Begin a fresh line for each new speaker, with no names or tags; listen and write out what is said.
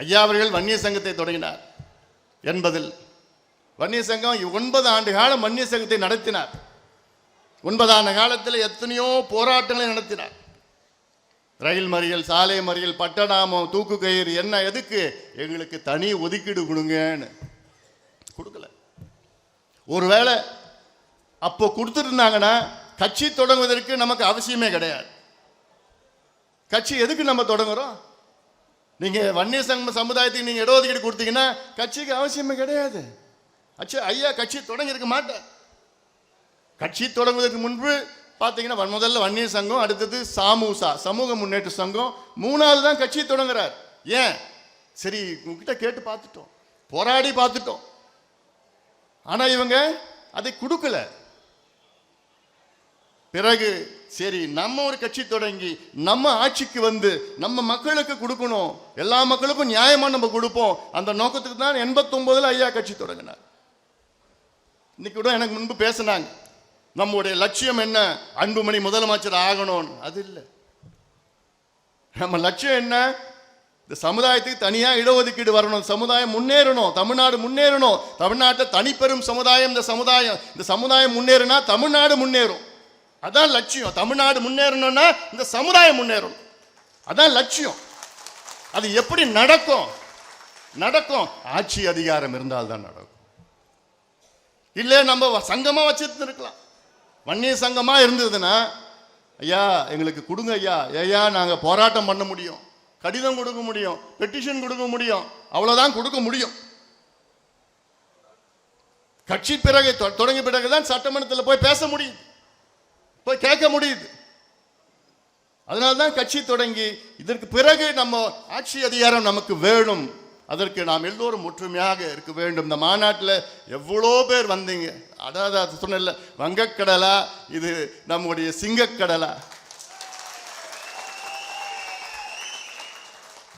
ஐயா அவர்கள் வன்னிய சங்கத்தை தொடங்கினார் என்பதில் வன்னிய சங்கம் ஒன்பது ஆண்டு காலம் வன்னிய சங்கத்தை நடத்தினார். ஒன்பது ஆண்டு காலத்தில் எத்தனையோ போராட்டங்களை நடத்தினார். ரயில் மறியல் சாலை மறியல் பட்டநாமம் தூக்கு கயிறு என்ன எதுக்கு? எங்களுக்கு தனி ஒதுக்கீடு கொடுங்கன்னு. கொடுக்கல. ஒருவேளை அப்போ கொடுத்துருந்தாங்கன்னா கட்சி தொடங்குவதற்கு நமக்கு அவசியமே கிடையாது. கட்சி எதுக்கு நம்ம தொடங்குறோம்? நீங்கள் வன்னிய சங்க சமுதாயத்துக்கு இட இடஒதுக்கீடு கொடுத்தீங்கன்னா கட்சிக்கு அவசியமே கிடையாது. அச்சு ஐயா கட்சி தொடங்கியிருக்க மாட்டேன். கட்சி தொடங்குவதற்கு முன்பு பார்த்தீங்கன்னா முதல்ல வன்னிய சங்கம் அடுத்தது சாமூசா சமூக முன்னேற்ற சங்கம் மூணாவது தான் கட்சி தொடங்குறார். ஏன்? சரி உங்ககிட்ட கேட்டு பார்த்துட்டோம். போராடி பார்த்துட்டோம். ஆனால் இவங்க அதை கொடுக்கல. பிறகு சரி நம்ம ஒரு கட்சி தொடங்கி நம்ம ஆட்சிக்கு வந்து நம்ம மக்களுக்கு கொடுக்கணும். எல்லா மக்களுக்கும் நியாயமா நம்ம கொடுப்போம். அந்த நோக்கத்துக்கு தான் எண்பத்தொன்பதுல ஐயா கட்சி தொடங்கினார். இன்னைக்கு கூட எனக்கு முன்பு பேசினாங்க. நம்முடைய லட்சியம் என்ன? அன்புமணி முதலமைச்சர் ஆகணும்னு அது இல்லை. நம்ம லட்சியம் என்ன? இந்த சமுதாயத்துக்கு தனியாக இடஒதுக்கீடு வரணும். சமுதாயம் முன்னேறணும். தமிழ்நாடு முன்னேறணும். தமிழ்நாட்டில் தனிப்பெரும் சமுதாயம். இந்த சமுதாயம் இந்த சமுதாயம் முன்னேறினா தமிழ்நாடு முன்னேறும். அதான் லட்சியம். தமிழ்நாடு முன்னேறணும்னா இந்த சமுதாயம் முன்னேறும் அதான் லட்சியம். அது எப்படி நடக்கும்? நடக்கும். ஆட்சி அதிகாரம் இருந்தால் தான் நடக்கும். இல்லை நம்ம சங்கமாக வச்சிருந்து இருக்கலாம் வன்னிய சங்கமாக இருந்ததுன்னா ஐயா எங்களுக்கு கொடுங்க ஐயா. ஐயா நாங்கள் போராட்டம் பண்ண முடியும். கடிதம் கொடுக்க முடியும். பெட்டிஷன் கொடுக்க முடியும். அவ்வளோதான் கொடுக்க முடியும். கட்சி பிறகு தொ- பிறகு தான் சட்டமன்றத்தில் போய் பேச முடியும். போய் கேட்க முடியுது. அதனால தான் கட்சி தொடங்கி இதற்கு பிறகு நம்ம ஆட்சி அதிகாரம் நமக்கு வேணும். அதற்கு நாம் எல்லோரும் ஒற்றுமையாக இருக்க வேண்டும். இந்த மாநாட்டில் எவ்வளோ பேர் வந்தீங்க? அதாவது அது சொன்னல வங்கக்கடலா இது நம்முடைய சிங்கக்கடலா.